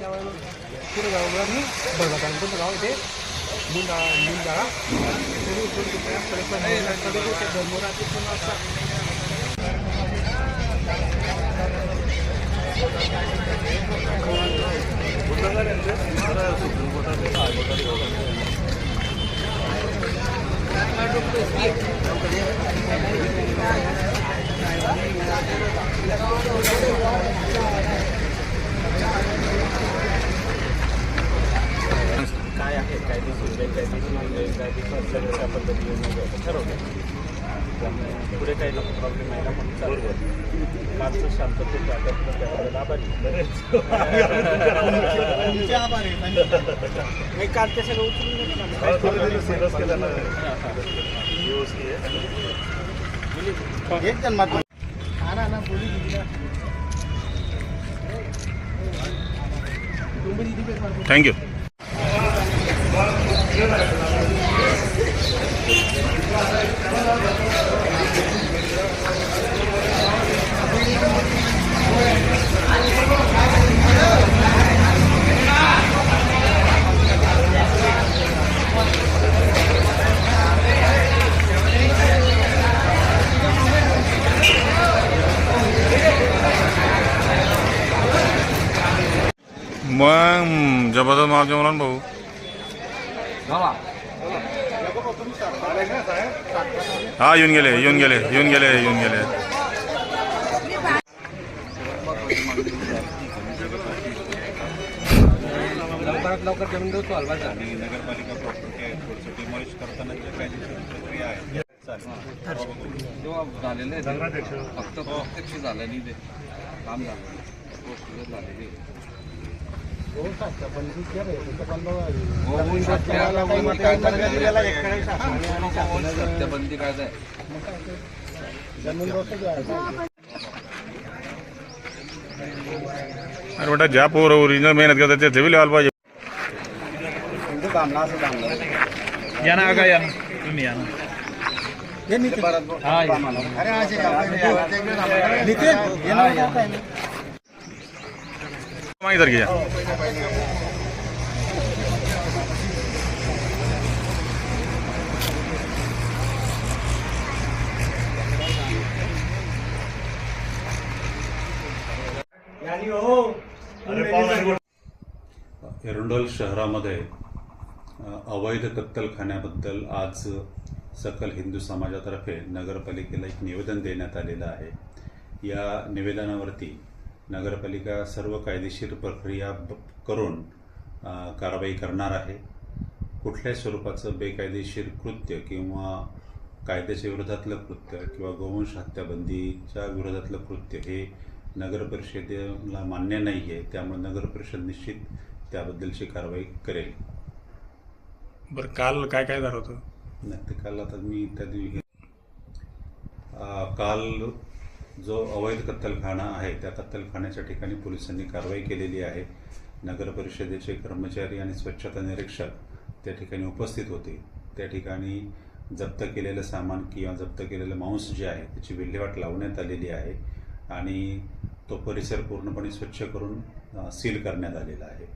त्यावेळेला पुढे गावाला भगवतांचं गाव ते मुंडा मुंडाळा तरी पण असतात काय आहे कायदेशीर बेकायदेशीर त्या पद्धतीने ठरवलं त्यामुळे पुढे काही नको प्रॉब्लेम यायला पण बरोबर कालचं शांततेत वाटत त्याबद्दल आभारी नाही काल ते सगळं उचलून. थँक्यू मग जबरदस्त मावजे मला भाऊ हा येऊन गेले येऊन गेले येऊन गेले येऊन गेले. लवकरात लवकर जमीन देऊ आणि नगरपालिका प्रॉपर्टी आहे थोडंसं डिमॉलिश करताना ज्या कायदेशीर प्रक्रिया आहे जेव्हा झालेलं आहे ते. फक्त प्रत्यक्ष झालं नाही ते काम झालं गोष्ट झालेली अरे बेटा ज्या पोर ओरिजिनल मेहनत करतात ते ठेवी लिहायला पाहिजे. या ना का या. तुम्ही या ना. माहिती तर घ्या. एरंडोल शहरामध्ये अवैध कत्तलखान्याबद्दल आज सकल हिंदू समाजातर्फे नगरपालिकेला एक निवेदन देण्यात आलेलं आहे. या निवेदनावरती नगरपालिका सर्व कायदेशीर प्रक्रिया करून कारवाई करणार आहे. कुठल्याही स्वरूपाचं बेकायदेशीर कृत्य किंवा कायद्याच्या विरोधातलं कृत्य किंवा गोवंश हत्याबंदीच्या विरोधातलं कृत्य हे नगर परिषदेला मान्य नाही आहे त्यामुळे नगर परिषद निश्चित त्याबद्दलची कारवाई करेल. बरं काल काय काय झालं होतं? नाही ते काल आता मी त्या दिवशी काल जो अवैध कत्तलखाना आहे त्या कत्तलखान्याच्या ठिकाणी पोलिसांनी कारवाई केलेली आहे. नगर परिषदेचे कर्मचारी आणि स्वच्छता निरीक्षक त्या ठिकाणी उपस्थित होते. त्या ठिकाणी जप्त केलेलं सामान किंवा जप्त केलेलं मांस जे आहे त्याची विल्हेवाट लावण्यात आलेली आहे आणि तो परिसर पूर्णपणे स्वच्छ करून सील करण्यात आलेला आहे.